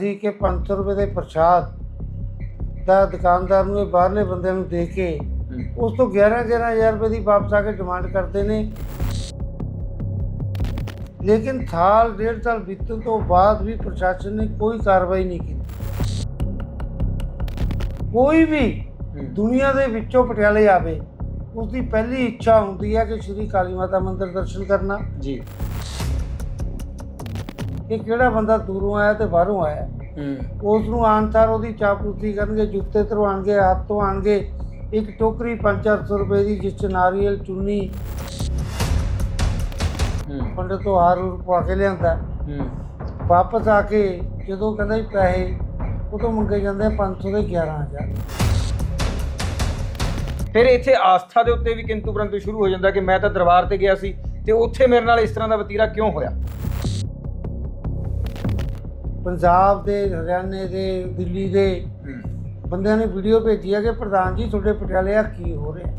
ਸੀ ਕਿ 500 ਰੁਪਏ ਦੇ ਪ੍ਰਸ਼ਾਦ ਦਾ ਦੁਕਾਨਦਾਰ ਨੂੰ ਇਹ ਬਾਹਰਲੇ ਬੰਦਿਆਂ ਨੂੰ ਦੇ ਕੇ ਉਸ ਤੋਂ 11 11000 ਰੁਪਏ ਦੀ ਵਾਪਸ ਆ ਕੇ ਡਿਮਾਂਡ ਕਰਦੇ ਨੇ। ਲੇਕਿਨ ਸਾਲ ਡੇਢ ਸਾਲ ਬੀਤਣ ਤੋਂ ਬਾਅਦ ਵੀ ਪ੍ਰਸ਼ਾਸਨ ਨੇ ਕੋਈ ਕਾਰਵਾਈ ਨਹੀਂ ਕੀਤੀ। ਕੋਈ ਵੀ ਦੁਨੀਆ ਦੇ ਵਿੱਚੋਂ ਪਟਿਆਲੇ ਆਵੇ ਉਸ ਦੀ ਪਹਿਲੀ ਇੱਛਾ ਹੁੰਦੀ ਹੈ ਕਿ ਸ਼੍ਰੀ ਕਾਲੀ ਮਾਤਾ ਮੰਦਿਰ ਦਰਸ਼ਨ ਕਰਨਾ। ਜੀ। ਕਿ ਕਿਹੜਾ ਬੰਦਾ ਦੂਰੋਂ ਆਇਆ ਤੇ ਬਾਹਰੋਂ ਆਇਆ। ਹੂੰ। ਉਸ ਨੂੰ ਆਨਸਾਰ ਉਹਦੀ ਚਾਪਲੂਸੀ ਕਰਨਗੇ ਜੁੱਤੇ ਧਰਵਾਉਣਗੇ ਹੱਥ ਧੋਣਗੇ ਇੱਕ ਟੋਕਰੀ 5-400 ਰੁਪਏ ਦੀ ਜਿਸ ਚ ਨਾਰੀਅਲ ਚੁੰਨੀ ਹੂੰ। ਪੰਡਤ ਤੋਂ ਹਾਰ ਹੂਰ ਪਵਾ ਕੇ ਲਿਆਂਦਾ। ਹੂੰ। ਵਾਪਸ ਆ ਕੇ ਜਦੋਂ ਕਹਿੰਦਾ ਜੀ ਪੈਸੇ ਉਦੋਂ ਮੰਗੇ ਜਾਂਦੇ ਆ 500 ਦੇ 11000 ਫਿਰ ਇੱਥੇ ਆਸਥਾ ਦੇ ਉੱਤੇ ਵੀ ਕਿੰਤੂ ਪਰੰਤੂ ਸ਼ੁਰੂ ਹੋ ਜਾਂਦਾ ਕਿ ਮੈਂ ਤਾਂ ਦਰਬਾਰ ਤੇ ਗਿਆ ਸੀ ਤੇ ਉੱਥੇ ਮੇਰੇ ਨਾਲ ਇਸ ਤਰ੍ਹਾਂ ਦਾ ਵਤੀਰਾ ਕਿਉਂ ਹੋਇਆ? ਪੰਜਾਬ ਦੇ ਹਰਿਆਣੇ ਦੇ ਦਿੱਲੀ ਦੇ ਬੰਦਿਆਂ ਨੇ ਵੀਡੀਓ ਭੇਜੀ ਹੈ ਕਿ ਪ੍ਰਧਾਨ ਜੀ ਤੁਹਾਡੇ ਪਟਿਆਲੇ ਆ ਕੀ ਹੋ ਰਿਹਾ?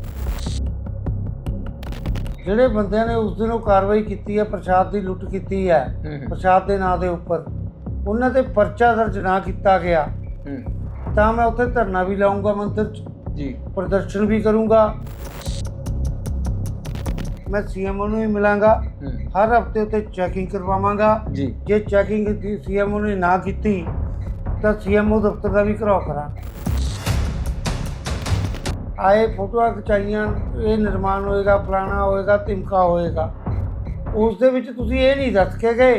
ਜਿਹੜੇ ਬੰਦਿਆਂ ਨੇ ਉਸ ਦਿਨ ਉਹ ਕਾਰਵਾਈ ਕੀਤੀ ਹੈ ਪ੍ਰਸ਼ਾਦ ਦੀ ਲੁੱਟ ਕੀਤੀ ਹੈ ਪ੍ਰਸ਼ਾਦ ਦੇ ਨਾਂ ਦੇ ਉੱਪਰ ਉਹਨਾਂ ਤੇ ਪਰਚਾ ਦਰਜ ਨਾ ਕੀਤਾ ਗਿਆ। ਤਾਂ ਮੈਂ ਉੱਥੇ ਧਰਨਾ ਵੀ ਲਾਉਂਗਾ ਮੰਦਿਰ 'ਚ ਜੀ। ਪ੍ਰਦਰਸ਼ਨ ਵੀ ਕਰੂੰਗਾ। ਮੈਂ ਸੀਐਮਓ ਨੂੰ ਵੀ ਮਿਲਾਂਗਾ। ਹਰ ਹਫ਼ਤੇ ਉੱਤੇ ਚੈਕਿੰਗ ਕਰਵਾਵਾਂਗਾ। ਜੀ। ਜੇ ਚੈਕਿੰਗ ਦੀ ਸੀਐਮਓ ਨੇ ਨਾ ਕੀਤੀ ਤਾਂ ਸੀਐਮਓ ਦਫ਼ਤਰ ਦਾ ਵੀ ਘਰਾਓ ਕਰਾਂ। ਆਏ ਫੋਟੋਆਂ ਖਿਚਾਈਆਂ ਇਹ ਨਿਰਮਾਣ ਹੋਏਗਾ ਫਲਾਣਾ ਹੋਏਗਾ ਤਿਮਕਾ ਹੋਏਗਾ। ਉਸ ਦੇ ਵਿੱਚ ਤੁਸੀਂ ਇਹ ਨਹੀਂ ਦੱਸ ਕੇ ਗਏ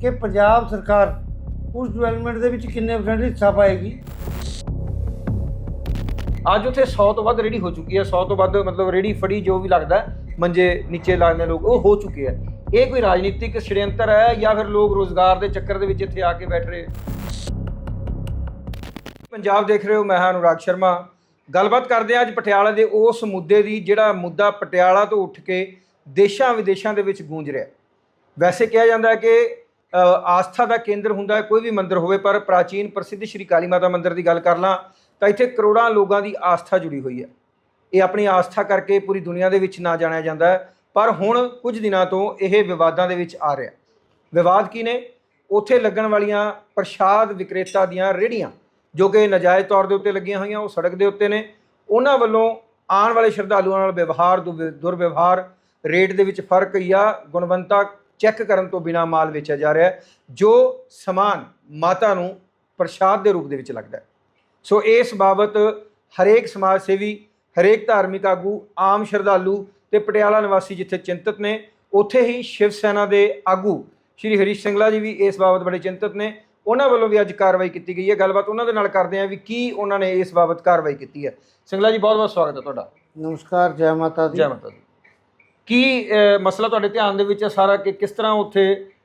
ਕਿ ਪੰਜਾਬ ਸਰਕਾਰ ਉਸ ਡਿਵੈਲਪਮੈਂਟ ਦੇ ਵਿੱਚ ਕਿੰਨੇ ਪਰਸੈਂਟ ਹਿੱਸਾ ਪਾਏਗੀ? ਅੱਜ ਉੱਥੇ 100 ਤੋਂ ਵੱਧ ਰੇੜੀ ਹੋ ਚੁੱਕੀ ਹੈ। 100 ਤੋਂ ਵੱਧ ਮਤਲਬ ਰੇੜੀ ਫੜੀ ਜੋ ਵੀ ਲੱਗਦਾ ਮੰਜੇ ਨੀਚੇ ਲੱਗਦੇ ਲੋਕ ਉਹ ਹੋ ਚੁੱਕੇ ਹੈ। ਇਹ ਕੋਈ ਰਾਜਨੀਤਿਕ ਸ਼ੜਯੰਤਰ ਹੈ ਜਾਂ ਫਿਰ ਲੋਕ ਰੋਜ਼ਗਾਰ ਦੇ ਚੱਕਰ ਦੇ ਵਿੱਚ ਇੱਥੇ ਆ ਕੇ ਬੈਠ ਰਹੇ? ਪੰਜਾਬ ਦੇਖ ਰਹੇ ਹੋ, ਮੈਂ ਹਾਂ ਅਨੁਰਾਗ ਸ਼ਰਮਾ। ਗੱਲਬਾਤ ਕਰਦੇ ਹਾਂ ਅੱਜ ਪਟਿਆਲਾ ਦੇ ਉਸ ਮੁੱਦੇ ਦੀ, ਜਿਹੜਾ ਮੁੱਦਾ ਪਟਿਆਲਾ ਤੋਂ ਉੱਠ ਕੇ ਦੇਸ਼ਾਂ ਵਿਦੇਸ਼ਾਂ ਦੇ ਵਿੱਚ ਗੂੰਜ ਰਿਹਾ ਵੈਸੇ ਕਿਹਾ ਜਾਂਦਾ ਹੈ ਕਿ ਆਸਥਾ ਦਾ ਕੇਂਦਰ ਹੁੰਦਾ ਹੈ, ਕੋਈ ਵੀ ਮੰਦਿਰ ਹੋਵੇ, ਪਰ ਪ੍ਰਾਚੀਨ ਪ੍ਰਸਿੱਧ ਸ਼੍ਰੀ ਕਾਲੀ ਮਾਤਾ ਮੰਦਿਰ ਦੀ ਗੱਲ ਕਰ ਲਾਂ, ਤਾਂ ਇੱਥੇ ਕਰੋੜਾਂ ਲੋਕਾਂ ਦੀ ਆਸਥਾ ਜੁੜੀ ਹੋਈ ਹੈ। ਇਹ ਆਪਣੀ ਆਸਥਾ ਕਰਕੇ ਪੂਰੀ ਦੁਨੀਆ ਦੇ ਵਿੱਚ ਨਾ ਜਾਣਿਆ ਜਾਂਦਾ ਹੈ। ਪਰ ਹੁਣ ਕੁਝ ਦਿਨਾਂ ਤੋਂ ਇਹ ਵਿਵਾਦਾਂ ਦੇ ਵਿੱਚ ਆ ਰਿਹਾ। ਵਿਵਾਦ ਕੀ ਨੇ? ਉੱਥੇ ਲੱਗਣ ਵਾਲੀਆਂ ਪ੍ਰਸ਼ਾਦ ਵਿਕਰੇਤਾ ਦੀਆਂ ਰੇੜੀਆਂ ਜੋ ਕਿ ਨਜਾਇਜ਼ ਤੌਰ ਦੇ ਉੱਤੇ ਲੱਗੀਆਂ ਹੋਈਆਂ, ਉਹ ਸੜਕ ਦੇ ਉੱਤੇ ਨੇ। ਉਹਨਾਂ ਵੱਲੋਂ ਆਉਣ ਵਾਲੇ ਸ਼ਰਧਾਲੂਆਂ ਨਾਲ ਵਿਵਹਾਰ ਦੁਰ- ਦੁਰਵਿਵਹਾਰ, ਰੇਟ ਦੇ ਵਿੱਚ ਫ਼ਰਕ ਜਾਂ ਗੁਣਵੰਤਾ ਚੈੱਕ ਕਰਨ ਤੋਂ ਬਿਨਾ ਮਾਲ ਵੇਚਿਆ ਜਾ ਰਿਹਾ ਹੈ, ਜੋ ਸਮਾਨ ਮਾਤਾ ਨੂੰ ਪ੍ਰਸ਼ਾਦ ਦੇ ਰੂਪ ਦੇ ਵਿੱਚ ਲੱਗਦਾ ਸੋ ਇਸ ਬਾਬਤ ਹਰੇਕ ਸਮਾਜ ਸੇਵੀ, ਹਰੇਕ ਧਾਰਮਿਕ ਆਗੂ, ਆਮ ਸ਼ਰਧਾਲੂ ਤੇ ਪਟਿਆਲਾ ਨਿਵਾਸੀ ਜਿੱਥੇ ਚਿੰਤਤ ਨੇ ਉੱਥੇ ਹੀ ਸ਼ਿਵ ਸੈਨਾ ਦੇ ਆਗੂ ਸ਼੍ਰੀ ਹਰੀਸ਼ ਸਿੰਗਲਾ ਜੀ ਵੀ ਇਸ ਬਾਬਤ ਬੜੇ ਚਿੰਤਤ ਨੇ। ਉਹਨਾਂ ਵੱਲੋਂ ਵੀ ਅੱਜ ਕਾਰਵਾਈ ਕੀਤੀ ਗਈ ਹੈ। ਗੱਲਬਾਤ ਉਹਨਾਂ ਦੇ ਨਾਲ ਕਰਦੇ ਹਾਂ ਵੀ ਕੀ ਉਹਨਾਂ ਨੇ ਇਸ ਬਾਬਤ ਕਾਰਵਾਈ ਕੀਤੀ ਹੈ। ਸਿੰਗਲਾ ਜੀ ਬਹੁਤ ਬਹੁਤ ਸਵਾਗਤ ਹੈ ਤੁਹਾਡਾ। ਨਮਸਕਾਰ ਜੈ ਮਾਤਾ ਦੀ। ਜੈ ਮਾਤਾ ਦੀ। ਕੀ ਮਸਲਾ ਤੁਹਾਡੇ ਧਿਆਨ ਦੇ ਵਿੱਚ ਹੈ ਸਾਰਾ ਕਿ ਕਿਸ ਤਰ੍ਹਾਂ ਉੱਥੇ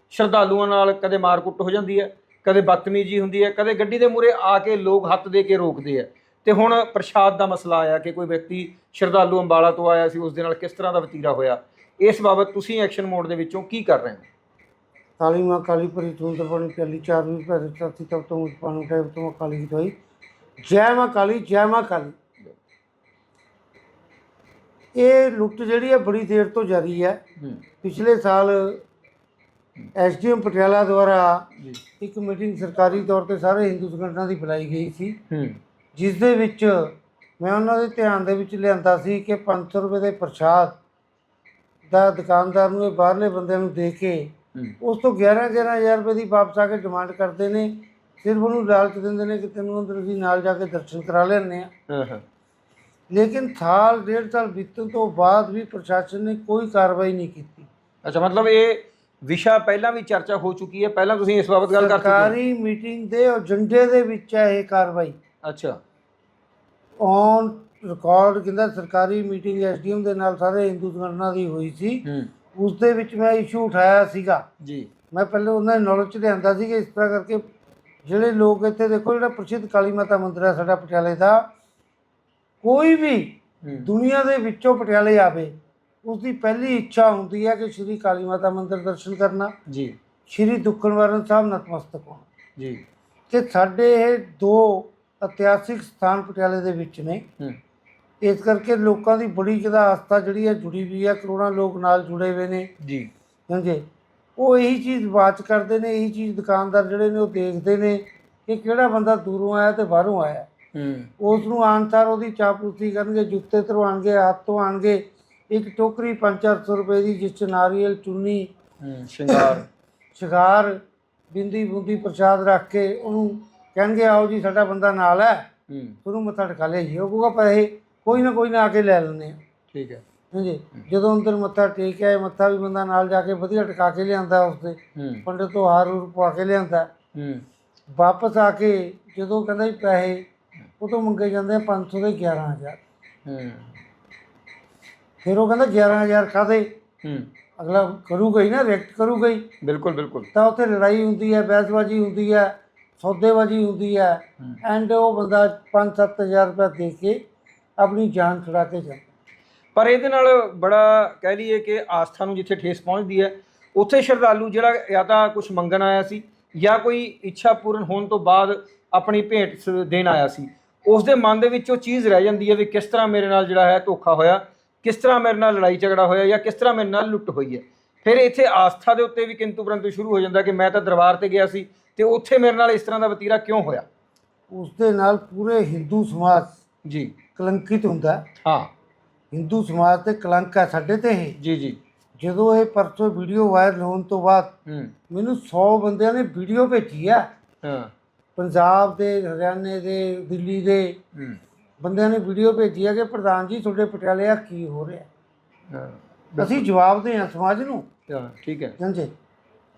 ਸ਼ਰਧਾਲੂਆਂ ਨਾਲ ਕਦੇ ਮਾਰਕੁੱਟ ਹੋ ਜਾਂਦੀ ਹੈ ਕਦੇ ਬਦਤਮੀਜ਼ੀ ਹੁੰਦੀ ਹੈ ਕਦੇ ਗੱਡੀ ਦੇ ਮੂਹਰੇ ਆ ਕੇ ਲੋਕ ਹੱਥ ਦੇ ਕੇ ਰੋਕਦੇ ਆ ਤੇ ਹੁਣ ਪ੍ਰਸ਼ਾਦ ਦਾ ਮਸਲਾ ਆਇਆ ਕਿ ਕੋਈ ਵਿਅਕਤੀ ਸ਼ਰਧਾਲੂ ਅੰਬਾਲਾ ਤੋਂ ਆਇਆ ਸੀ ਉਸ ਦੇ ਨਾਲ ਕਿਸ ਤਰ੍ਹਾਂ ਦਾ ਵਤੀਰਾ ਹੋਇਆ? ਇਸ ਬਾਬਤ ਤੁਸੀਂ ਐਕਸ਼ਨ ਮੋਡ ਦੇ ਵਿੱਚੋਂ ਕੀ ਕਰ ਰਹੇ ਹੋ? ਕਾਲੀ ਮਾਂ ਕਾਲੀ ਪਰੀ ਤੂੰ ਤਾਂ ਪਾਣੀ ਪਿਆਲੀ ਚਾਰ ਵੀ ਭੈਰੇ ਚਾਤੀ ਤਬ ਤੋਂ ਪਾਣੀ ਟਾਈਮ ਤੋਂ ਕਾਲੀ ਕੀ ਦੋਈ ਜੈ ਮਾਂ ਕਾਲੀ ਜੈ ਮਾਂ ਕਾਲੀ। ਇਹ ਲੁੱਟ ਜਿਹੜੀ ਹੈ ਬੜੀ ਦੇਰ ਤੋਂ ਜਾਰੀ ਹੈ। ਪਿਛਲੇ ਸਾਲ ਐਸਡੀਐਮ ਪਟਿਆਲਾ ਦੁਆਰਾ ਇੱਕ ਮੀਟਿੰਗ ਸਰਕਾਰੀ ਤੌਰ ਤੇ ਸਾਰੇ ਹਿੰਦੂ ਸੰਗਠਨਾਂ ਦੀ ਬੁਲਾਈ ਗਈ ਸੀ। ਜਿਸ ਦੇ ਵਿੱਚ ਮੈਂ ਉਹਨਾਂ ਦੇ ਧਿਆਨ ਦੇ ਵਿੱਚ ਲਿਆਂਦਾ ਸੀ ਕਿ 500 ਰੁਪਏ ਦੇ ਪ੍ਰਸ਼ਾਦ ਦਾ ਦੁਕਾਨਦਾਰ ਨੂੰ ਇਹ ਬਾਹਰਲੇ ਬੰਦਿਆਂ ਨੂੰ ਦੇ ਕੇ ਉਸ ਤੋਂ 11 11000 ਰੁਪਏ ਦੀ ਵਾਪਸ ਆ ਕੇ ਡਿਮਾਂਡ ਕਰਦੇ ਨੇ। ਸਿਰਫ ਉਹਨੂੰ ਲਾਲਚ ਦਿੰਦੇ ਨੇ ਕਿ ਤੈਨੂੰ ਅੰਦਰ ਅਸੀਂ ਨਾਲ ਜਾ ਕੇ ਦਰਸ਼ਨ ਕਰਾ ਲੈਣੇ ਆ ਲੇਕਿਨ ਸਾਲ ਡੇਢ ਸਾਲ ਬੀਤਣ ਤੋਂ ਬਾਅਦ ਵੀ ਪ੍ਰਸ਼ਾਸਨ ਨੇ ਕੋਈ ਕਾਰਵਾਈ ਨਹੀਂ ਕੀਤੀ। ਅੱਛਾ ਮਤਲਬ ਇਹ ਵਿਸ਼ਾ ਪਹਿਲਾਂ ਵੀ ਚਰਚਾ ਹੋ ਚੁੱਕੀ ਹੈ ਪਹਿਲਾਂ ਤੁਸੀਂ ਇਸ ਬਾਬਤ ਗੱਲ ਕਰ ਚੁੱਕੇ ਹੋ? ਸਰਕਾਰੀ ਮੀਟਿੰਗ ਦੇ ਏਜੰਡੇ ਦੇ ਵਿੱਚ ਹੈ ਇਹ ਕਾਰਵਾਈ। ਅੱਛਾ। ਔਨ ਰਿਕਾਰਡ ਕਹਿੰਦਾ ਸਰਕਾਰੀ ਮੀਟਿੰਗ ਐਸਡੀਐਮ ਦੇ ਨਾਲ ਸਾਰੇ ਹਿੰਦੂ ਸੰਗਠਨਾਂ ਦੀ ਹੋਈ ਸੀ। ਹੂੰ। ਉਸ ਦੇ ਵਿੱਚ ਮੈਂ ਇਸ਼ੂ ਉਠਾਇਆ ਸੀਗਾ। ਜੀ। ਮੈਂ ਪਹਿਲੇ ਉਹਨਾਂ ਦੀ ਨੌਲੇਜ ਚ ਲਿਆਂਦਾ ਸੀ ਕਿ ਇਸ ਤਰ੍ਹਾਂ ਕਰਕੇ ਜਿਹੜੇ ਲੋਕ ਇੱਥੇ ਦੇਖੋ ਜਿਹੜਾ ਪ੍ਰਸਿੱਧ ਕਾਲੀ ਮਾਤਾ ਮੰਦਿਰ ਹੈ ਸਾਡਾ ਪਟਿਆਲੇ ਦਾ ਕੋਈ ਵੀ ਹੂੰ। ਦੁਨੀਆ ਦੇ ਵਿੱਚੋਂ ਪਟਿਆਲੇ ਆਵੇ ਉਸ ਦੀ ਪਹਿਲੀ ਇੱਛਾ ਹੁੰਦੀ ਹੈ ਕਿ ਸ਼੍ਰੀ ਕਾਲੀ ਮਾਤਾ ਮੰਦਿਰ ਦਰਸ਼ਨ ਕਰਨਾ। ਜੀ। ਸ਼੍ਰੀ ਦੁੱਖਨਵਾਰਨ ਸਾਹਿਬ ਨਤਮਸਤਕ ਹੋਣਾ। ਜੀ। ਕਿ ਸਾਡੇ ਇਹ ਦੋ ਇਤਿਹਾਸਿਕ ਸਥਾਨ ਪਟਿਆਲੇ ਦੇ ਵਿੱਚ ਨੇ। ਇਸ ਕਰਕੇ ਲੋਕਾਂ ਦੀ ਬੜੀ ਜ਼ਿਆਦਾ ਆਸਥਾ ਜਿਹੜੀ ਹੈ ਜੁੜੀ ਹੋਈ ਹੈ ਕਰੋੜਾਂ ਲੋਕ ਨਾਲ ਜੁੜੇ ਹੋਏ ਨੇ। ਜੀ। ਸਮਝੇ? ਉਹ ਇਹੀ ਚੀਜ਼ ਵਾਚ ਕਰਦੇ ਨੇ ਇਹੀ ਚੀਜ਼ ਦੁਕਾਨਦਾਰ ਜਿਹੜੇ ਨੇ ਉਹ ਦੇਖਦੇ ਨੇ ਕਿ ਕਿਹੜਾ ਬੰਦਾ ਦੂਰੋਂ ਆਇਆ ਤੇ ਬਾਹਰੋਂ ਆਇਆ। ਹੂੰ। ਉਸ ਨੂੰ ਆਨਸਾਰ ਉਹਦੀ ਚਾਪਲੂਸੀ ਕਰਨਗੇ ਜੁੱਤੇ ਧਰਵਾਉਣਗੇ ਹੱਥ ਧੋਣਗੇ ਇੱਕ ਟੋਕਰੀ 5-400 ਰੁਪਏ ਦੀ ਜਿਸ ਚ ਨਾਰੀਅਲ ਚੁੰਨੀ ਹੂੰ ਸ਼ਿੰਗਾਰ। ਸ਼ਿਗਾਰ ਬਿੰਦੀ ਬੁੰਦੀ ਪ੍ਰਸ਼ਾਦ ਰੱਖ ਕੇ ਉਹਨੂੰ ਕਹਿਣਗੇ ਆਓ ਜੀ ਸਾਡਾ ਬੰਦਾ ਨਾਲ ਹੈ। ਹੂੰ। ਉਹਨੂੰ ਮੱਥਾ ਟਿਕਾ ਲਿਆ ਜੀ। ਉਹ ਕਹੂਗਾ ਪੈਸੇ ਕੋਈ ਨਾ ਕੋਈ ਨਾ ਆ ਕੇ ਲੈ ਲੈਂਦੇ ਆ ਠੀਕ ਹੈ। ਹਾਂਜੀ। ਜਦੋਂ ਅੰਦਰ ਮੱਥਾ ਟੇਕਿਆ ਮੱਥਾ ਵੀ ਬੰਦਾ ਨਾਲ ਜਾ ਕੇ ਵਧੀਆ ਟਿਕਾ ਕੇ ਲਿਆਂਦਾ ਉਸਦੇ ਪੰਡਤ ਤੋਂ ਹਾਰ ਹੂਰ ਪਵਾ ਕੇ ਲਿਆਂਦਾ। ਹੂੰ। ਵਾਪਸ ਆ ਕੇ ਜਦੋਂ ਕਹਿੰਦਾ ਜੀ ਪੈਸੇ ਉਹ ਤੋਂ ਮੰਗੇ ਜਾਂਦੇ ਆ 500 ਦੇ 11000 ਹੂੰ। ਫਿਰ ਉਹ ਕਹਿੰਦਾ 11000 ਕਾਦੇ ਹੂੰ। ਅਗਲਾ ਕਰੂਗਾ ਹੀ ਨਾ ਰਿਐਕਟ ਕਰੂਗਾ ਹੀ। ਬਿਲਕੁਲ ਬਿਲਕੁਲ। ਤਾਂ ਉੱਥੇ ਲੜਾਈ ਹੁੰਦੀ ਹੈ ਬਹਿਸਬਾਜ਼ੀ ਹੁੰਦੀ ਹੈ। ਸੌਦੇਬਾਜ਼ੀ ਹੁੰਦੀ ਹੈ। ਐਂਡ ਉਹ ਬੰਦਾ 5-7000 ਰੁਪਏ ਦੇ ਕੇ ਆਪਣੀ ਜਾਨ ਛੁਡਾ ਕੇ ਜਾਂਦਾ ਪਰ ਇਹਦੇ ਨਾਲ ਬੜਾ ਕਹਿ ਲਈਏ ਕਿ ਆਸਥਾ ਨੂੰ ਜਿੱਥੇ ਠੇਸ ਪਹੁੰਚਦੀ ਹੈ ਉੱਥੇ ਸ਼ਰਧਾਲੂ ਜਿਹੜਾ ਜਾਂ ਤਾਂ ਕੁਝ ਮੰਗਣ ਆਇਆ ਸੀ ਜਾਂ ਕੋਈ ਇੱਛਾ ਪੂਰਨ ਹੋਣ ਤੋਂ ਬਾਅਦ ਆਪਣੀ ਭੇਟ ਦੇਣ ਆਇਆ ਸੀ ਉਸ ਦੇ ਮਨ ਦੇ ਵਿੱਚ ਉਹ ਚੀਜ਼ ਰਹਿ ਜਾਂਦੀ ਹੈ ਵੀ ਕਿਸ ਤਰ੍ਹਾਂ ਮੇਰੇ ਨਾਲ ਜਿਹੜਾ ਹੈ ਧੋਖਾ ਹੋਇਆ ਕਿਸ ਤਰ੍ਹਾਂ ਮੇਰੇ ਨਾਲ ਲੜਾਈ ਝਗੜਾ ਹੋਇਆ ਜਾਂ ਕਿਸ ਤਰ੍ਹਾਂ ਮੇਰੇ ਨਾਲ ਲੁੱਟ ਹੋਈ ਹੈ ਫਿਰ ਇੱਥੇ ਆਸਥਾ ਦੇ ਉੱਤੇ ਵੀ ਕਿੰਤੂ ਪਰੰਤੂ ਸ਼ੁਰੂ ਹੋ ਜਾਂਦਾ ਕਿ ਮੈਂ ਤਾਂ ਦਰਬਾਰ ਤੇ ਗਿਆ ਸੀ ਤੇ ਉੱਥੇ ਮੇਰੇ ਨਾਲ ਇਸ ਤਰ੍ਹਾਂ ਦਾ ਵਤੀਰਾ ਕਿਉਂ ਹੋਇਆ? ਉਸ ਦੇ ਨਾਲ ਪੂਰੇ ਹਿੰਦੂ ਸਮਾਜ ਜੀ। ਕਲੰਕਿਤ ਹੁੰਦਾ। ਹੈ। ਹਿੰਦੂ ਸਮਾਜ ਤੇ ਕਲੰਕ ਹੈ ਸਾਡੇ ਤੇ ਇਹ। ਜੀ ਜੀ। ਜਦੋਂ ਇਹ ਪਰਸੋਂ ਵੀਡੀਓ ਵਾਇਰਲ ਹੋਣ ਤੋਂ ਬਾਅਦ ਮੈਨੂੰ 100 ਬੰਦਿਆਂ ਨੇ ਵੀਡੀਓ ਭੇਜੀ ਆ। ਹਾਂ। ਪੰਜਾਬ ਦੇ ਹਰਿਆਣੇ ਦੇ ਦਿੱਲੀ ਦੇ ਬੰਦਿਆਂ ਨੇ ਵੀਡੀਓ ਭੇਜੀ ਆ ਕਿ ਪ੍ਰਧਾਨ ਜੀ ਤੁਹਾਡੇ ਪਟਿਆਲੇ ਆ ਕੀ ਹੋ ਰਿਹਾ? ਅਸੀਂ ਜਵਾਬ ਦੇ ਹਾਂ ਸਮਾਜ ਨੂੰ। ਠੀਕ ਹੈ। ਸਮਝੇ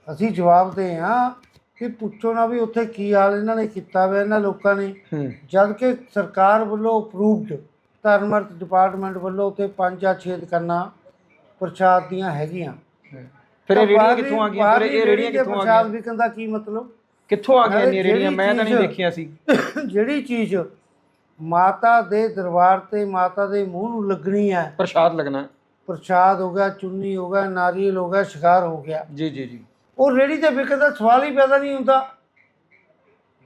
ਅਸੀਂ ਜਵਾਬ ਦੇ ਹਾਂ ਕਿ ਪੁੱਛੋ ਨਾ ਵੀ ਉੱਥੇ ਕੀ ਹਾਲ ਇਹਨਾਂ ਨੇ ਕੀਤਾ ਵਾ ਇਹਨਾਂ ਲੋਕਾਂ ਨੇ। ਹੂੰ। ਜਦ ਕਿ ਸਰਕਾਰ ਵੱਲੋਂ ਅਪਰੂਵਡ ਧਰਮਰਤ ਡਿਪਾਰਟਮੈਂਟ ਵੱਲੋਂ ਉੱਥੇ ਪੰਜ ਜਾਂ ਛੇ ਦੁਕਾਨਾਂ ਪ੍ਰਸ਼ਾਦ ਦੀਆਂ ਹੈਗੀਆਂ। ਫਿਰ ਇਹ ਰੇੜੀਆਂ ਕਿੱਥੋਂ ਆ ਗਈਆਂ? ਫਿਰ ਇਹ ਰੇੜੀਆਂ ਕਿੱਥੋਂ ਆ ਪ੍ਰਸ਼ਾਦ ਗਈਆਂ? ਵਿਕਣ ਦਾ ਕੀ ਮਤਲਬ? ਕਿੱਥੋਂ ਆ ਗਈਆਂ ਇਹ ਰੇੜੀਆਂ ਮੈਂ ਤਾਂ ਨਹੀਂ ਦੇਖੀਆਂ ਸੀ। ਜਿਹੜੀ ਚੀਜ਼ ਮਾਤਾ ਦੇ ਦਰਬਾਰ ਤੇ ਮਾਤਾ ਦੇ ਮੂੰਹ ਨੂੰ ਲੱਗਣੀ ਹੈ। ਪ੍ਰਸ਼ਾਦ ਲੱਗਣਾ। ਪ੍ਰਸ਼ਾਦ ਹੋ ਗਿਆ ਚੁੰਨੀ ਹੋ ਗਿਆ ਨਾਰੀਅਲ ਹੋ ਗਿਆ ਸ਼ਿਕਾਰ ਹੋ ਗਿਆ। ਜੀ ਜੀ ਜੀ। ਉਹ ਰੇੜੀ ਤੇ ਵਿਕਣ ਦਾ ਸਵਾਲ ਹੀ ਪੈਦਾ ਨਹੀਂ ਹੁੰਦਾ।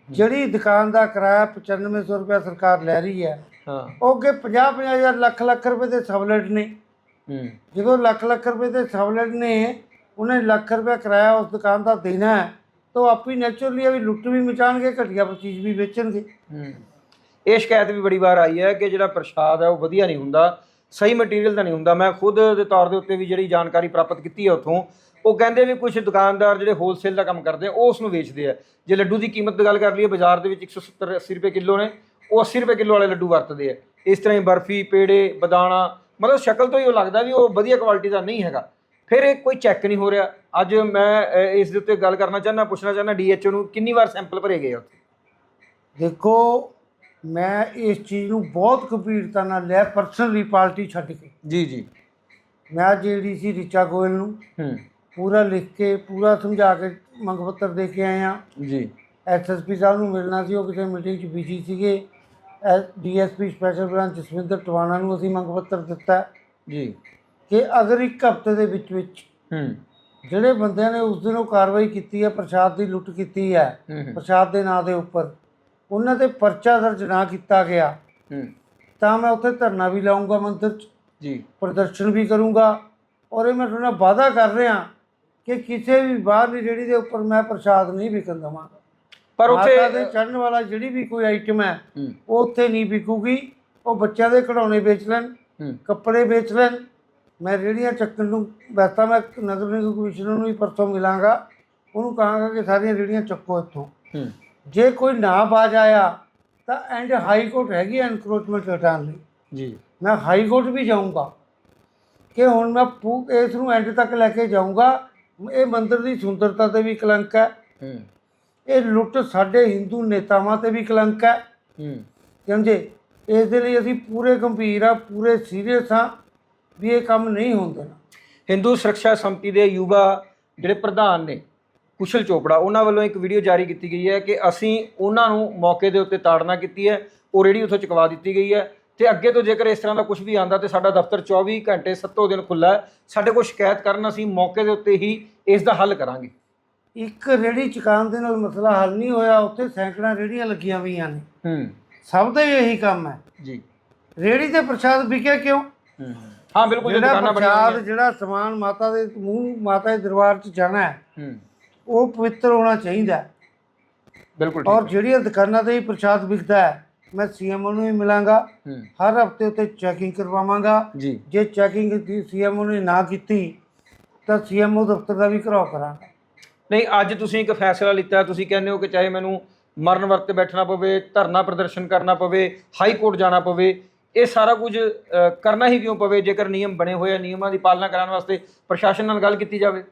ਜਿਹੜੀ ਦੁਕਾਨ ਦਾ ਕਿਰਾਇਆ 9500 ਰੁਪਏ ਸਰਕਾਰ ਲੈ ਰਹੀ ਹੈ ਹਾਂ। ਉਹ ਅੱਗੇ 50 ਹਜ਼ਾਰ ਲੱਖ ਲੱਖ ਰੁਪਏ ਦੇ ਸਬਲਟ ਨੇ। ਹੂੰ। ਜਦੋਂ ਲੱਖ ਲੱਖ ਰੁਪਏ ਦੇ ਸਬਲਟ ਨੇ ਉਹਨੇ ਲੱਖ ਰੁਪਏ ਕਿਰਾਇਆ ਉਸ ਦੁਕਾਨ ਦਾ ਦੇਣਾ ਹੈ ਤਾਂ ਆਪੀ ਨੈਚੁਰਲੀ ਵੀ ਲੁੱਟ ਵੀ ਮਚਾਣਗੇ ਘਟੀਆ ਚੀਜ਼ ਵੀ ਵੇਚਣਗੇ। ਹੂੰ। ਇਹ ਸ਼ਿਕਾਇਤ ਵੀ ਬੜੀ ਵਾਰ ਆਈ ਹੈ ਕਿ ਜਿਹੜਾ ਪ੍ਰਸ਼ਾਦ ਹੈ ਉਹ ਵਧੀਆ ਨਹੀਂ ਹੁੰਦਾ ਸਹੀ ਮਟੀਰੀਅਲ ਦਾ ਨਹੀਂ ਹੁੰਦਾ। ਮੈਂ ਖੁਦ ਦੇ ਤੌਰ ਦੇ ਉੱਤੇ ਵੀ ਜਿਹੜੀ ਜਾਣਕਾਰੀ ਪ੍ਰਾਪਤ ਕੀਤੀ ਹੈ ਉੱਥੋਂ ਉਹ ਕਹਿੰਦੇ ਵੀ ਕੁਝ ਦੁਕਾਨਦਾਰ ਜਿਹੜੇ ਹੋਲਸੇਲ ਦਾ ਕੰਮ ਕਰਦੇ ਆ ਉਹ ਉਸ ਨੂੰ ਵੇਚਦੇ ਆ। ਜੇ ਲੱਡੂ ਦੀ ਕੀਮਤ ਦੀ ਗੱਲ ਕਰ ਲਈਏ ਬਾਜ਼ਾਰ ਦੇ ਵਿੱਚ 170 80 ਰੁਪਏ ਕਿਲੋ ਨੇ ਉਹ 80 ਰੁਪਏ ਕਿਲੋ ਵਾਲੇ ਲੱਡੂ ਵਰਤਦੇ ਆ। ਇਸ ਤਰ੍ਹਾਂ ਹੀ ਬਰਫੀ ਪੇੜੇ ਬਦਾਣਾ ਮਤਲਬ ਸ਼ਕਲ ਤੋਂ ਹੀ ਉਹ ਲੱਗਦਾ ਵੀ ਉਹ ਵਧੀਆ ਕੁਆਲਿਟੀ ਦਾ ਨਹੀਂ ਹੈਗਾ। ਫਿਰ ਇਹ ਕੋਈ ਚੈੱਕ ਨਹੀਂ ਹੋ ਰਿਹਾ। ਅੱਜ ਮੈਂ ਇਸ ਦੇ ਉੱਤੇ ਗੱਲ ਕਰਨਾ ਚਾਹੁੰਦਾ ਪੁੱਛਣਾ ਚਾਹੁੰਦਾ ਡੀਐਚਓ ਨੂੰ ਕਿੰਨੀ ਵਾਰ ਸੈਂਪਲ ਭਰੇ ਗਏ ਆ ਉੱਥੇ? ਦੇਖੋ ਮੈਂ ਇਸ ਚੀਜ਼ ਨੂੰ ਬਹੁਤ ਗੰਭੀਰਤਾ ਨਾਲ ਲਿਆ ਪਰਸਨਲੀ ਪਾਰਟੀ ਛੱਡ ਕੇ। ਜੀ ਜੀ। ਮੈਂ ਜਿਹੜੀ ਸੀ ਰਿਚਾ ਗੋਇਲ ਨੂੰ ਹੂੰ। ਪੂਰਾ ਲਿਖ ਕੇ ਪੂਰਾ ਸਮਝਾ ਕੇ ਮੰਗ ਪੱਤਰ ਦੇ ਕੇ ਆਏ ਹਾਂ। ਜੀ। ਐਸਐਸਪੀ ਸਾਹਿਬ ਨੂੰ ਮਿਲਣਾ ਸੀ ਉਹ ਕਿਸੇ ਮੀਟਿੰਗ 'ਚ ਬਿਜ਼ੀ ਸੀਗੇ। DSP special branch Jaswinder Tiwana ਨੂੰ ਅਸੀਂ ਮੰਗ ਪੱਤਰ ਦਿੱਤਾ। ਜੀ। ਕਿ ਅਗਰ ਇੱਕ ਹਫ਼ਤੇ ਦੇ ਵਿੱਚ ਵਿੱਚ ਹੂੰ। ਜਿਹੜੇ ਬੰਦਿਆਂ ਨੇ ਉਸ ਦਿਨ ਉਹ ਕਾਰਵਾਈ ਕੀਤੀ ਹੈ ਪ੍ਰਸ਼ਾਦ ਦੀ ਲੁੱਟ ਕੀਤੀ ਹੈ ਪ੍ਰਸ਼ਾਦ ਦੇ ਨਾਂ ਦੇ ਉੱਪਰ ਉਹਨਾਂ ਤੇ ਪਰਚਾ ਦਰਜ ਨਾ ਕੀਤਾ ਗਿਆ ਹੂੰ। ਤਾਂ ਮੈਂ ਉੱਥੇ ਧਰਨਾ ਵੀ ਲਾਉਂਗਾ ਮੰਦਿਰ 'ਚ। ਜੀ। ਪ੍ਰਦਰਸ਼ਨ ਵੀ ਕਰੂੰਗਾ। ਔਰ ਇਹ ਮੈਂ ਤੁਹਾਡੇ ਵਾਅਦਾ ਕਰ ਰਿਹਾ ਕਿ ਕਿਸੇ ਵੀ ਬਾਹਰਲੀ ਰੇੜੀ ਦੇ ਉੱਪਰ ਮੈਂ ਪ੍ਰਸ਼ਾਦ ਨਹੀਂ ਵਿਕਣ ਦੇਵਾਂਗਾ ਪਰ ਉੱਥੇ ਮਾਤਾ ਦੇ ਚੜਨ ਵਾਲਾ ਜਿਹੜੀ ਵੀ ਕੋਈ ਆਈਟਮ ਹੈ ਹੂੰ। ਉਹ ਉੱਥੇ ਨਹੀਂ ਵਿਕੂਗੀ। ਉਹ ਬੱਚਿਆਂ ਦੇ ਖਿਡੌਣੇ ਵੇਚ ਲੈਣ ਹੂੰ। ਕੱਪੜੇ ਵੇਚ ਲੈਣ। ਮੈਂ ਰੇੜੀਆਂ ਚੱਕਣ ਨੂੰ ਵੈਸਾ ਮੈਂ ਨਗਰ ਨਿਗਮ ਕਮਿਸ਼ਨਰ ਨੂੰ ਵੀ ਪਰਸੋਂ ਮਿਲਾਂਗਾ। ਉਹਨੂੰ ਕਹਾਂਗਾ ਕਿ ਸਾਰੀਆਂ ਰੇੜੀਆਂ ਚੱਕੋ ਇੱਥੋਂ। ਹੂੰ। ਜੇ ਕੋਈ ਨਾ ਬਾਜ ਆਇਆ ਤਾਂ ਐਂਡ ਹਾਈ ਕੋਰਟ ਹੈਗੀ ਐਨਕਰੋਚਮੈਂਟ ਹਟਾਉਣ ਲਈ। ਜੀ। ਮੈਂ ਹਾਈ ਕੋਰਟ ਵੀ ਜਾਊਂਗਾ। ਕਿ ਹੁਣ ਮੈਂ ਪੂ- ਇਸ ਨੂੰ ਐਂਡ ਤੱਕ ਲੈ ਕੇ ਜਾਊਂਗਾ। ਇਹ ਮੰਦਿਰ ਦੀ ਸੁੰਦਰਤਾ ਤੇ ਵੀ ਕਲੰਕ ਹੈ। ਇਹ ਲੁੱਟ ਸਾਡੇ ਹਿੰਦੂ ਨੇਤਾਵਾਂ ਤੇ ਵੀ ਕਲੰਕ ਹੈ। ਸਮਝੇ? ਇਸ ਦੇ ਲਈ ਅਸੀਂ ਪੂਰੇ ਗੰਭੀਰ ਆ ਪੂਰੇ ਸੀਰੀਅਸ ਆ ਵੀ ਇਹ ਕੰਮ ਨਹੀਂ ਹੋਣ ਦੇਣਾ। ਹਿੰਦੂ ਸੁਰੱਖਿਆ ਸੰਮਤੀ ਦੇ ਯੁਵਾ ਜਿਹੜੇ ਪ੍ਰਧਾਨ ਨੇ ਕੁਸ਼ਲ ਚੋਪੜਾ ਉਹਨਾਂ ਵੱਲੋਂ ਇੱਕ ਵੀਡੀਓ ਜਾਰੀ ਕੀਤੀ ਗਈ ਹੈ ਕਿ ਅਸੀਂ ਉਹਨਾਂ ਨੂੰ ਮੌਕੇ ਦੇ ਉੱਤੇ ਤਾੜਨਾ ਕੀਤੀ ਹੈ ਉਹ ਰੇੜੀ ਉੱਥੋਂ ਚੁਕਵਾ ਦਿੱਤੀ ਗਈ ਹੈ। ਤੇ ਅੱਗੇ ਤੋਂ ਜੇਕਰ ਇਸ ਤਰ੍ਹਾਂ ਦਾ ਕੁਝ ਵੀ ਆਂਦਾ ਤੇ ਸਾਡਾ ਦਫ਼ਤਰ 24 ਘੰਟੇ ਸੱਤੋਂ ਦਿਨ ਖੁੱਲਾ ਹੈ ਸਾਡੇ ਕੋਲ ਸ਼ਿਕਾਇਤ ਕਰਨ ਅਸੀਂ ਮੌਕੇ ਦੇ ਉੱਤੇ ਹੀ ਇਸ ਦਾ ਹੱਲ ਕਰਾਂਗੇ। ਇੱਕ ਰੇੜੀ ਚੁਕਾਉਣ ਦੇ ਨਾਲ ਮਸਲਾ ਹੱਲ ਨਹੀਂ ਹੋਇਆ ਉੱਥੇ ਸੈਂਕੜਾਂ ਰੇੜੀਆਂ ਲੱਗੀਆਂ ਹੋਈਆਂ ਨੇ। ਹੂੰ। ਸਭ ਦਾ ਹੀ ਇਹੀ ਕੰਮ ਹੈ। ਜੀ। ਰੇੜੀ ਤੇ ਪ੍ਰਸ਼ਾਦ ਵਿਕਿਆ ਕਿਉਂ? ਹੂੰ। ਹਾਂ ਬਿਲਕੁਲ ਜਿਹੜਾ ਦੁਕਾਨਾਂ ਬਣੀਆਂ ਪ੍ਰਸ਼ਾਦ ਹੋਈਆਂ ਜਿਹੜਾ ਸਮਾਨ ਮਾਤਾ ਦੇ ਮੂੰਹ ਮਾਤਾ ਦੇ ਦਰਬਾਰ 'ਚ ਜਾਣਾ ਹੈ ਹੂੰ। ਉਹ ਪਵਿੱਤਰ ਹੋਣਾ ਚਾਹੀਦਾ ਹੈ। ਬਿਲਕੁਲ ਔਰ ਠੀਕ ਹੈ। ਜਿਹੜੀਆਂ ਦੁਕਾਨਾਂ ਤੇ ਹੀ ਪ੍ਰਸ਼ਾਦ ਵਿਕਦਾ ਹੈ ਮੈਂ ਸੀਐਮਓ ਨੂੰ ਵੀ ਮਿਲਾਂਗਾ। ਹੂੰ। ਹਰ ਹਫ਼ਤੇ ਉੱਤੇ ਚੈਕਿੰਗ ਕਰਵਾਵਾਂਗਾ। ਜੀ। ਜੇ ਚੈਕਿੰਗ ਦੀ ਸੀਐਮਓ ਨੇ ਨਾ ਕੀਤੀ ਤਾਂ ਸੀਐਮਓ ਦਫ਼ਤਰ ਦਾ ਵੀ ਘਰਾਓ ਕਰਾਂਗਾ। ਨਹੀਂ ਅੱਜ ਤੁਸੀਂ ਇੱਕ ਫੈਸਲਾ ਲਿੱਤਾ ਤੁਸੀਂ ਕਹਿੰਦੇ ਹੋ ਕਿ ਚਾਹੇ ਮੈਨੂੰ ਮਰਨ ਵਰਤ ਬੈਠਣਾ ਪਵੇ ਧਰਨਾ ਪ੍ਰਦਰਸ਼ਨ ਕਰਨਾ ਪਵੇ ਹਾਈ ਕੋਰਟ ਜਾਣਾ ਪਵੇ ਇਹ ਸਾਰਾ ਕੁਝ ਕਰਨਾ ਹੀ ਕਿਉਂ ਪਵੇ ਜੇਕਰ ਨਿਯਮ ਬਣੇ ਹੋਏ ਆ ਨਿਯਮਾਂ ਦੀ ਪਾਲਣਾ ਕਰਾਉਣ ਵਾਸਤੇ ਪ੍ਰਸ਼ਾਸਨ ਨਾਲ ਗੱਲ ਕੀਤੀ ਜਾਵੇ?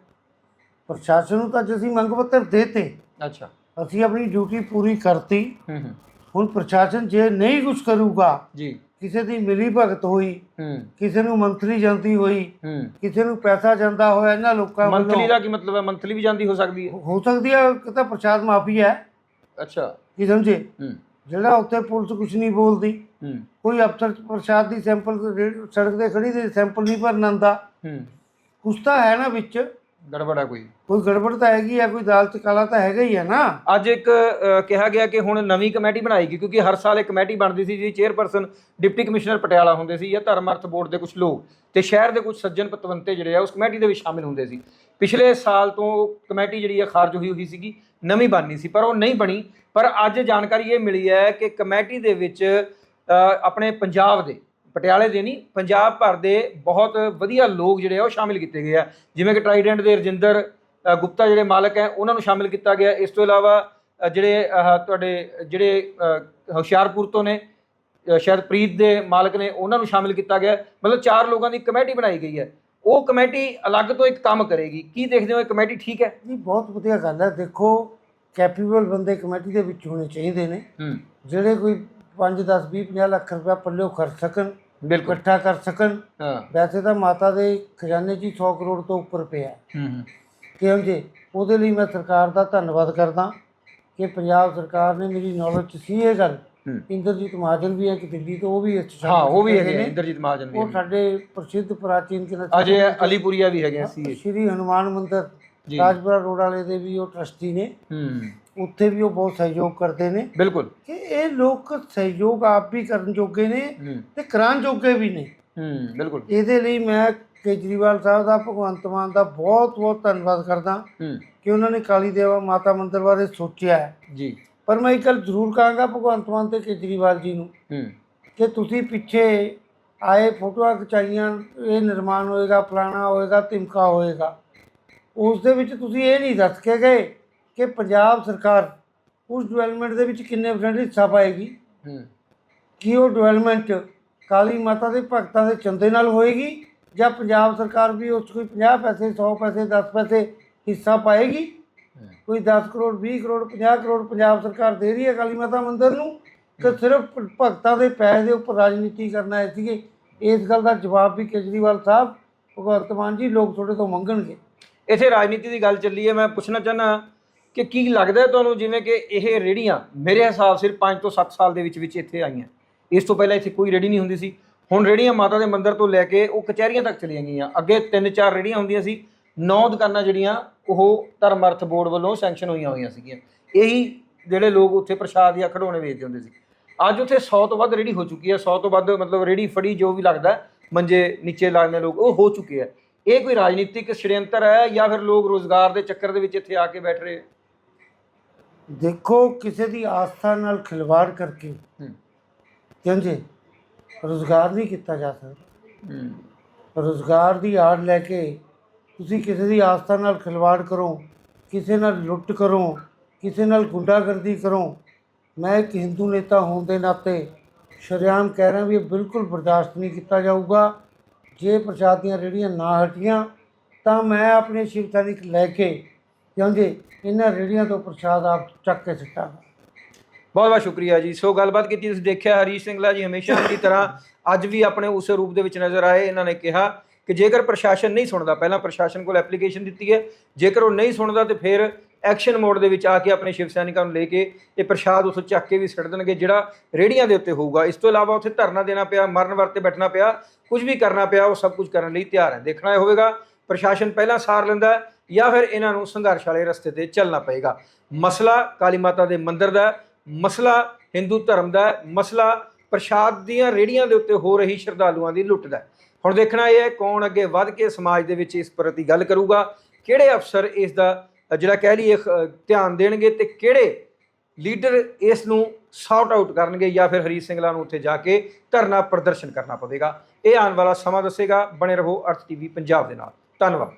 ਪ੍ਰਸ਼ਾਸਨ ਨੂੰ ਤਾਂ ਅਸੀਂ ਮੰਗ ਪੱਤਰ ਦੇਤੇ। ਅੱਛਾ। ਅਸੀਂ ਆਪਣੀ ਡਿਊਟੀ ਪੂਰੀ ਕਰਤੀ। ਹੂੰ ਹੂੰ। ਹੁਣ ਪ੍ਰਸ਼ਾਸਨ ਜੇ ਨਹੀਂ ਕੁਝ ਕਰੂਗਾ ਜੀ। ਕਿਸੇ ਦੀ ਮਿਲੀ ਭਗਤ ਹੋਈ ਹੂੰ। ਕਿਸੇ ਨੂੰ ਮੰਤਰੀ ਜਾਂਦੀ ਹੋਈ ਹੂੰ। ਕਿਸੇ ਨੂੰ ਪੈਸਾ ਜਾਂਦਾ ਹੋਇਆ ਇਹਨਾਂ ਲੋਕਾਂ ਮੰਥਲੀ ਵੱਲੋਂ ਦਾ ਕੀ ਮਤਲਬ ਹੈ? ਮੰਥਲੀ ਵੀ ਜਾਂਦੀ ਹੋ ਸਕਦੀ ਹੈ? ਹੋ ਸਕਦੀ ਹੈ ਕਿ ਤਾਂ ਪ੍ਰਸ਼ਾਦ ਮਾਫੀ ਹੈ। ਅੱਛਾ। ਕੀ ਸਮਝੇ? ਹੂੰ। ਜਿਹੜਾ ਉੱਥੇ ਪੁਲਿਸ ਕੁਝ ਨਹੀਂ ਬੋਲਦੀ। ਹੂੰ। ਕੋਈ ਅਫਸਰ ਪ੍ਰਸ਼ਾਦ ਦੀ ਸੈਂਪਲ ਸੜਕ ਤੇ ਖੜੀ ਦੇ ਸੈਂਪਲ ਨਹੀਂ ਭਰਨ ਆਉਂਦਾ। ਹੂੰ। ਕੁਛ ਤਾਂ ਹੈ ਨਾ ਵਿੱਚ। ਗੜਬੜ ਹੈ ਕੋਈ? ਕੋਈ ਗੜਬੜ ਤਾਂ ਹੈਗੀ ਹੈ ਕੋਈ ਦਾਲ ਚ ਕਾਲਾ ਤਾਂ ਹੈਗਾ ਹੀ ਹੈ ਨਾ। ਅੱਜ ਇੱਕ ਅ, ਕਿਹਾ ਗਿਆ ਕਿ ਹੁਣ ਨਵੀਂ ਕਮੇਟੀ ਬਣਾਏਗੀ ਕਿਉਂਕਿ ਹਰ ਸਾਲ ਇੱਕ ਕਮੇਟੀ ਬਣਦੀ ਸੀ ਜਿਹਦੀ ਚੇਅਰਪਰਸਨ ਡਿਪਟੀ ਕਮਿਸ਼ਨਰ ਪਟਿਆਲਾ ਹੁੰਦੇ ਸੀ ਜਾਂ ਧਰਮ ਅਰਥ ਬੋਰਡ ਦੇ ਕੁਝ ਲੋਕ ਤੇ ਸ਼ਹਿਰ ਦੇ ਕੁਝ ਸੱਜਣ ਪਤਵੰਤੇ ਜਿਹੜੇ ਆ ਉਸ ਕਮੇਟੀ ਦੇ ਵਿੱਚ ਸ਼ਾਮਿਲ ਹੁੰਦੇ ਸੀ। ਪਿਛਲੇ ਸਾਲ ਤੋਂ ਕਮੇਟੀ ਜਿਹੜੀ ਆ ਖਾਰਜ ਹੋਈ ਹੋਈ ਸੀਗੀ ਨਵੀਂ ਬਣਨੀ ਸੀ ਪਰ ਉਹ ਨਹੀਂ ਬਣੀ। ਪਰ ਅੱਜ ਜਾਣਕਾਰੀ ਇਹ ਮਿਲੀ ਹੈ ਕਿ ਕਮੇਟੀ ਦੇ ਵਿੱਚ ਅ, ਆਪਣੇ ਪੰਜਾਬ ਦੇ ਪਟਿਆਲੇ ਦੇ ਨਹੀਂ ਪੰਜਾਬ ਭਰ ਦੇ ਬਹੁਤ ਵਧੀਆ ਲੋਕ ਜਿਹੜੇ ਆ ਉਹ ਸ਼ਾਮਿਲ ਕੀਤੇ ਗਏ ਆ। ਜਿਵੇਂ ਕਿ ਟਰਾਈਡੈਂਟ ਦੇ ਰਜਿੰਦਰ ਗੁਪਤਾ ਜਿਹੜੇ ਮਾਲਕ ਹੈ ਉਹਨਾਂ ਨੂੰ ਸ਼ਾਮਿਲ ਕੀਤਾ ਗਿਆ। ਇਸ ਤੋਂ ਇਲਾਵਾ ਜਿਹੜੇ ਤੁਹਾਡੇ ਜਿਹੜੇ ਹੁਸ਼ਿਆਰਪੁਰ ਤੋਂ ਨੇ ਅ, ਸ਼ਾਇਦ ਪ੍ਰੀਤ ਦੇ ਮਾਲਕ ਨੇ ਉਹਨਾਂ ਨੂੰ ਸ਼ਾਮਿਲ ਕੀਤਾ ਗਿਆ। ਮਤਲਬ ਚਾਰ ਲੋਕਾਂ ਦੀ ਕਮੇਟੀ ਬਣਾਈ ਗਈ ਹੈ। ਉਹ ਕਮੇਟੀ ਅਲੱਗ ਤੋਂ ਇੱਕ ਕੰਮ ਕਰੇਗੀ। ਕੀ ਦੇਖਦੇ ਹੋ ਇਹ ਕਮੇਟੀ ਠੀਕ ਹੈ? ਜੀ ਬਹੁਤ ਵਧੀਆ ਗੱਲ ਹੈ। ਦੇਖੋ ਕੈਪੇਬਲ ਬੰਦੇ ਕਮੇਟੀ ਦੇ ਵਿੱਚ ਹੋਣੇ ਚਾਹੀਦੇ ਨੇ। ਜਿਹੜੇ ਕੋਈ 5 10 20 50 ਲੱਖ ਰੁਪਇਆ ਪੱਲਿਓ ਖਰਚ ਸਕਣ ਬਿਲਕੁਲ। ਇਕੱਠਾ ਕਰ ਸਕਣ। ਹਾਂ। ਵੈਸੇ ਤਾਂ ਮਾਤਾ ਦੇ ਖਜ਼ਾਨੇ 'ਚ ਹੀ 100 ਕਰੋੜ ਤੋਂ ਉੱਪਰ ਪਿਆ। ਹੂੰ ਹੂੰ। ਕਿਉਂ ਜੀ? ਉਹਦੇ ਲਈ ਮੈਂ ਸਰਕਾਰ ਦਾ ਧੰਨਵਾਦ ਕਰਦਾ ਕਿ ਪੰਜਾਬ ਸਰਕਾਰ ਨੇ ਮੇਰੀ ਨੌਲੇਜ 'ਚ ਸੀ ਇਹ ਗੱਲ। ਇੰਦਰਜੀਤ ਮਹਾਜਨ ਵੀ ਹੈ ਕਿ ਦਿੱਲੀ ਤੋਂ ਉਹ ਵੀ ਹਾਂ ਉਹ ਵੀ ਹੈਗੇ। ਇੰਦਰਜੀਤ ਮਹਾਜਨ ਵੀ ਉਹ ਸਾਡੇ ਪ੍ਰਸਿੱਧ ਪ੍ਰਾਚੀਨ ਕਿਨ ਅਜੇ ਅਲੀਪੁਰੀਆ ਵੀ ਹੈਗੇ ਸੀ ਸ਼੍ਰੀ ਹਨੂਮਾਨ ਮੰਦਿਰ ਰਾਜਪੁਰਾ ਰੋਡ ਵਾਲੇ ਦੇ ਵੀ ਉਹ ਟਰਸਟੀ ਨੇ। ਹੂੰ। ਉੱਥੇ ਵੀ ਉਹ ਬਹੁਤ ਸਹਿਯੋਗ ਕਰਦੇ ਨੇ। ਬਿਲਕੁਲ। ਕਿ ਇਹ ਲੋਕ ਸਹਿਯੋਗ ਆਪ ਵੀ ਕਰਨ ਜੋਗੇ ਨੇ ਤੇ ਕਰਾਉਣ ਜੋਗੇ ਵੀ ਨੇ। ਹੂੰ ਬਿਲਕੁਲ। ਇਹਦੇ ਲਈ ਮੈਂ ਕੇਜਰੀਵਾਲ ਸਾਹਿਬ ਦਾ ਭਗਵੰਤ ਮਾਨ ਦਾ ਬਹੁਤ ਬਹੁਤ ਧੰਨਵਾਦ ਕਰਦਾ ਹੂੰ। ਕਿ ਉਹਨਾਂ ਨੇ ਕਾਲੀ ਦੇਵਾ ਮਾਤਾ ਮੰਦਿਰ ਬਾਰੇ ਸੋਚਿਆ ਜੀ। ਪਰ ਮੈਂ ਇੱਕ ਗੱਲ ਜ਼ਰੂਰ ਕਹਾਂਗਾ ਭਗਵੰਤ ਮਾਨ ਤੇ ਕੇਜਰੀਵਾਲ ਜੀ ਨੂੰ। ਹੂੰ। ਕਿ ਤੁਸੀਂ ਪਿੱਛੇ ਆਏ ਫੋਟੋਆਂ ਖਿਚਾਈਆਂ ਇਹ ਨਿਰਮਾਣ ਹੋਏਗਾ ਫਲਾਣਾ ਹੋਏਗਾ ਤਿਮਕਾ ਹੋਏਗਾ। ਉਸ ਦੇ ਵਿੱਚ ਤੁਸੀਂ ਇਹ ਨਹੀਂ ਦੱਸ ਕੇ ਗਏ ਕਿ ਪੰਜਾਬ ਸਰਕਾਰ ਉਸ ਡਿਵੈਲਪਮੈਂਟ ਦੇ ਵਿੱਚ ਕਿੰਨੇ ਪਰਸੈਂਟ ਹਿੱਸਾ ਪਾਏਗੀ? ਕੀ ਉਹ ਡਿਵੈਲਪਮੈਂਟ ਕਾਲੀ ਮਾਤਾ ਦੇ ਭਗਤਾਂ ਦੇ ਚੰਦੇ ਨਾਲ ਹੋਏਗੀ? ਜਾਂ ਪੰਜਾਬ ਸਰਕਾਰ ਵੀ ਉਸ ਕੋਈ 50 ਪੈਸੇ 100 ਪੈਸੇ 10 ਪੈਸੇ ਹਿੱਸਾ ਪਾਏਗੀ? ਕੋਈ 10 ਕਰੋੜ 20 ਕਰੋੜ 50 ਕਰੋੜ ਪੰਜਾਬ ਸਰਕਾਰ ਦੇ ਰਹੀ ਹੈ ਕਾਲੀ ਮਾਤਾ ਮੰਦਿਰ ਨੂੰ? ਕਿ ਸਿਰਫ ਭਗਤਾਂ ਦੇ ਪੈਸੇ ਦੇ ਉੱਪਰ ਰਾਜਨੀਤੀ ਕਰਨਾ ਹੈ ਸੀਗੇ। ਇਸ ਗੱਲ ਦਾ ਜਵਾਬ ਵੀ ਕੇਜਰੀਵਾਲ ਸਾਹਿਬ ਭਗਵੰਤ ਮਾਨ ਜੀ ਲੋਕ ਤੁਹਾਡੇ ਤੋਂ ਮੰਗਣਗੇ। ਇੱਥੇ ਰਾਜਨੀਤੀ ਦੀ ਗੱਲ ਚੱਲੀ ਹੈ। ਮੈਂ ਪੁੱਛਣਾ ਚਾਹਨਾ ਕਿ ਕੀ ਲੱਗਦਾ ਤੁਹਾਨੂੰ ਜਿਵੇਂ ਕਿ ਇਹ ਰੇੜੀਆਂ ਮੇਰੇ ਹਿਸਾਬ ਸਿਰ 5 ਤੋਂ 7 ਸਾਲ ਦੇ ਵਿੱਚ ਵਿੱਚ ਇੱਥੇ ਆਈਆਂ। ਇਸ ਤੋਂ ਪਹਿਲਾਂ ਇੱਥੇ ਕੋਈ ਰੇੜੀ ਨਹੀਂ ਹੁੰਦੀ ਸੀ। ਹੁਣ ਰੇੜੀਆਂ ਮਾਤਾ ਦੇ ਮੰਦਿਰ ਤੋਂ ਲੈ ਕੇ ਉਹ ਕਚਹਿਰੀਆਂ ਤੱਕ ਚਲੀਆਂ ਗਈਆਂ। ਅੱਗੇ 3-4 ਰੇੜੀਆਂ ਹੁੰਦੀਆਂ ਸੀ। 9 ਦੁਕਾਨਾਂ ਜਿਹੜੀਆਂ, ਉਹ ਧਰਮ ਅਰਥ ਬੋਰਡ ਵੱਲੋਂ ਸੈਂਕਸ਼ਨ ਹੋਈਆਂ ਹੋਈਆਂ ਸੀਗੀਆਂ। ਇਹੀ ਜਿਹੜੇ ਲੋਕ ਉੱਥੇ ਪ੍ਰਸ਼ਾਦ ਜਾਂ ਖਿਡੌਣੇ ਵੇਚਦੇ ਹੁੰਦੇ ਸੀ। ਅੱਜ ਉੱਥੇ 100 ਤੋਂ ਵੱਧ ਰੇੜੀ ਹੋ ਚੁੱਕੀ ਹੈ। 100 ਤੋਂ ਵੱਧ ਮਤਲਬ ਰੇੜੀ ਫੜੀ ਜੋ ਵੀ ਲੱਗਦਾ ਮੰਜੇ ਨੀਚੇ ਲੱਗਦੇ ਲੋਕ, ਉਹ ਹੋ ਚੁੱਕੇ ਹੈ। ਇਹ ਕੋਈ ਰਾਜਨੀਤਿਕ ਸ਼੍ਰੇੰਤਰ ਹੈ ਜਾਂ ਫਿਰ ਲੋਕ ਰੋਜ਼ਗਾਰ ਦੇ ਚੱਕਰ ਦੇ ਵਿੱਚ ਇੱਥੇ ਆ ਕੇ ਬੈਠ ਰਹੇ ਦੇਖੋ ਕਿਸੇ ਦੀ ਆਸਥਾ ਨਾਲ ਖਿਲਵਾੜ ਕਰਕੇ ਕਹਿੰਦੇ ਰੋਜ਼ਗਾਰ ਨਹੀਂ ਕੀਤਾ ਜਾ ਸਕਦਾ। ਰੋਜ਼ਗਾਰ ਦੀ ਆੜ ਲੈ ਕੇ ਤੁਸੀਂ ਕਿਸੇ ਦੀ ਆਸਥਾ ਨਾਲ ਖਿਲਵਾੜ ਕਰੋ ਕਿਸੇ ਨਾਲ ਲੁੱਟ ਕਰੋ ਕਿਸੇ ਨਾਲ ਗੁੰਡਾਗਰਦੀ ਕਰੋ। ਮੈਂ ਇੱਕ ਹਿੰਦੂ ਨੇਤਾ ਹੋਣ ਦੇ ਨਾਤੇ ਸ਼ਰੇਆਮ ਕਹਿ ਰਿਹਾ ਵੀ ਇਹ ਬਿਲਕੁਲ ਬਰਦਾਸ਼ਤ ਨਹੀਂ ਕੀਤਾ ਜਾਊਗਾ। ਜੇ ਪ੍ਰਸ਼ਾਦ ਦੀਆਂ ਰੇੜੀਆਂ ਨਾ ਹਟੀਆਂ ਤਾਂ ਮੈਂ ਆਪਣੇ ਸ਼ਿਵ ਸੈਨਿਕ ਲੈ ਕੇ ਕਿਉਂਕਿ ਇਹਨਾਂ ਰੇੜੀਆਂ ਤੋਂ ਪ੍ਰਸ਼ਾਦ ਆਪ ਚੱਕ ਕੇ ਸਿੱਟਾਂਗਾ ਬਹੁਤ ਬਹੁਤ ਸ਼ੁਕਰੀਆ ਜੀ। ਸੋ ਗੱਲਬਾਤ ਕੀਤੀ, ਤੁਸੀਂ ਦੇਖਿਆ ਹਰੀਸ਼ ਸਿੰਘਲਾ ਜੀ ਹਮੇਸ਼ਾ ਦੀ ਤਰ੍ਹਾਂ ਅੱਜ ਵੀ ਆਪਣੇ ਉਸੇ ਰੂਪ ਦੇ ਵਿੱਚ ਨਜ਼ਰ ਆਏ। ਇਹਨਾਂ ਨੇ ਕਿਹਾ ਕਿ ਜੇਕਰ ਪ੍ਰਸ਼ਾਸਨ ਨਹੀਂ ਸੁਣਦਾ, ਪਹਿਲਾਂ ਪ੍ਰਸ਼ਾਸਨ ਕੋਲ ਐਪਲੀਕੇਸ਼ਨ ਦਿੱਤੀ ਹੈ। ਜੇਕਰ ਉਹ ਨਹੀਂ ਸੁਣਦਾ ਤੇ ਫਿਰ ਐਕਸ਼ਨ ਮੋਡ ਦੇ ਵਿੱਚ ਆ ਕੇ ਆਪਣੇ ਸ਼ਿਵ ਸੈਨਿਕਾਂ ਨੂੰ ਲੈ ਕੇ ਇਹ ਪ੍ਰਸ਼ਾਦ ਉੱਥੋਂ ਚੱਕ ਕੇ ਵੀ ਸਿੱਟ ਦੇਣਗੇ, ਜਿਹੜਾ ਰੇੜੀਆਂ ਦੇ ਉੱਤੇ ਹੋਊਗਾ। ਇਸ ਤੋਂ ਇਲਾਵਾ ਉੱਥੇ ਧਰਨਾ ਦੇਣਾ ਪਿਆ, ਮਰਨ ਵਰਤੇ ਬੈਠਣਾ ਪਿਆ, ਕੁਝ ਵੀ ਕਰਨਾ ਪਿਆ, ਉਹ ਸਭ ਕੁਝ ਕਰਨ ਲਈ ਤਿਆਰ ਹੈ। ਦੇਖਣਾ ਇਹ ਹੋਵੇਗਾ, ਪ੍ਰਸ਼ਾਸਨ ਪਹਿਲਾਂ ਸਾਰ ਲੈਂਦਾ ਜਾਂ ਫਿਰ ਇਹਨਾਂ ਨੂੰ ਸੰਘਰਸ਼ ਵਾਲੇ ਰਸਤੇ ਤੇ ਚੱਲਣਾ ਪਏਗਾ। ਮਸਲਾ ਕਾਲੀ ਮਾਤਾ ਦੇ ਮੰਦਿਰ ਦਾ ਮਸਲਾ ਹਿੰਦੂ ਧਰਮ ਦਾ ਮਸਲਾ ਪ੍ਰਸ਼ਾਦ ਦੀਆਂ ਰੇੜੀਆਂ ਦੇ ਉੱਤੇ ਹੋ ਰਹੀ ਸ਼ਰਧਾਲੂਆਂ ਦੀ ਲੁੱਟ ਦਾ ਹੁਣ ਦੇਖਣਾ ਇਹ ਹੈ ਕੌਣ ਅੱਗੇ ਵੱਧ ਕੇ ਸਮਾਜ ਦੇ ਵਿੱਚ ਇਸ ਪ੍ਰਤੀ ਗੱਲ ਕਰੂਗਾ, ਕਿਹੜੇ ਅਫਸਰ ਇਸ ਦਾ, ਜਿਹੜਾ ਕਹਿ ਲਈਏ ਧਿਆਨ ਦੇਣਗੇ ਤੇ ਕਿਹੜੇ ਲੀਡਰ ਇਸ ਨੂੰ ਸੌਟ ਆਊਟ ਕਰਨਗੇ ਜਾਂ ਫਿਰ ਹਰੀ ਸਿੰਘਲਾ ਨੂੰ ਉੱਥੇ ਜਾ ਕੇ ਧਰਨਾ ਪ੍ਰਦਰਸ਼ਨ ਕਰਨਾ ਪਵੇਗਾ। ਇਹ ਆਉਣ ਵਾਲਾ ਸਮਾਂ ਦੱਸੇਗਾ। ਬਣੇ ਰਹੋ ਅਰਥ ਟੀਵੀ ਪੰਜਾਬ ਦੇ ਨਾਲ। ਧੰਨਵਾਦ।